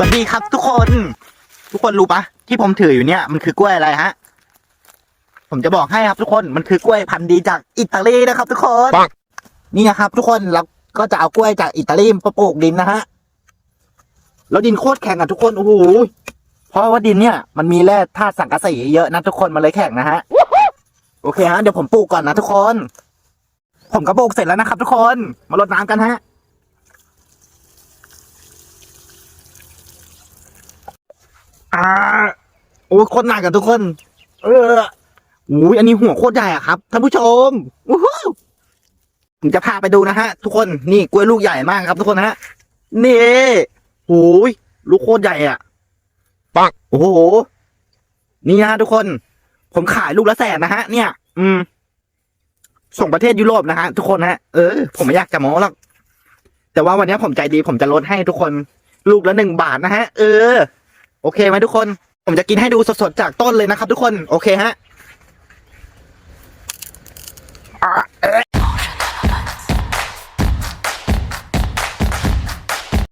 สวัสดีครับทุกคน ทุกคนรู้ปะที่ผมถืออยู่เนี่ยมันคือกล้วยอะไรฮะ ผมจะบอกให้ครับทุกคนมันคือกล้วยพันธุ์ดีจากอิตาลีนะครับ ทุกคนปังนี่นะครับ ทุกคนเราก็จะเอากล้วยจากอิตาลีมาปลูกดินนะฮะแล้วดินโคตรแข็งอะทุกคนโอ้โหเพราะว่าดินเนี่ย มันมีแร่ธาตุสังกะสีเยอะนะทุกคนมันเลยแข็งนะฮะโอเคฮะเดี๋ยวผมปลูกก่อนนะทุกคน ผมก็ปลูกเสร็จแล้วนะครับ ทุกคนมารดน้ำกันฮะ อ่าโอ้ยโคตรหนักอะทุกคน เอออุ้ยอันนี้หัวโคตรใหญ่อะครับท่านผู้ชมวู้ฮู้ผมจะพาไปดูนะฮะ ทุกคนนี่กล้วยลูกใหญ่มากครับ ทุกคนฮะนี่โอ้ยลูกโคตรใหญ่อะปังโอ้โหนี่นะฮะทุกคน ผมขายลูกละแสนนะฮะ เนี่ย อืม ส่งประเทศยุโรปนะฮะทุกคนฮะเออผมไม่อยากจะโม้หรอกแต่ว่าวันนี้ผมใจดีผมจะลดให้ทุกคน ลูกละหนึ่งบาทนะฮะ เออ โอเคไหมทุกคน ผมจะกินให้ดูสดๆจากต้นเลยนะครับ ทุกคน โอเคฮะ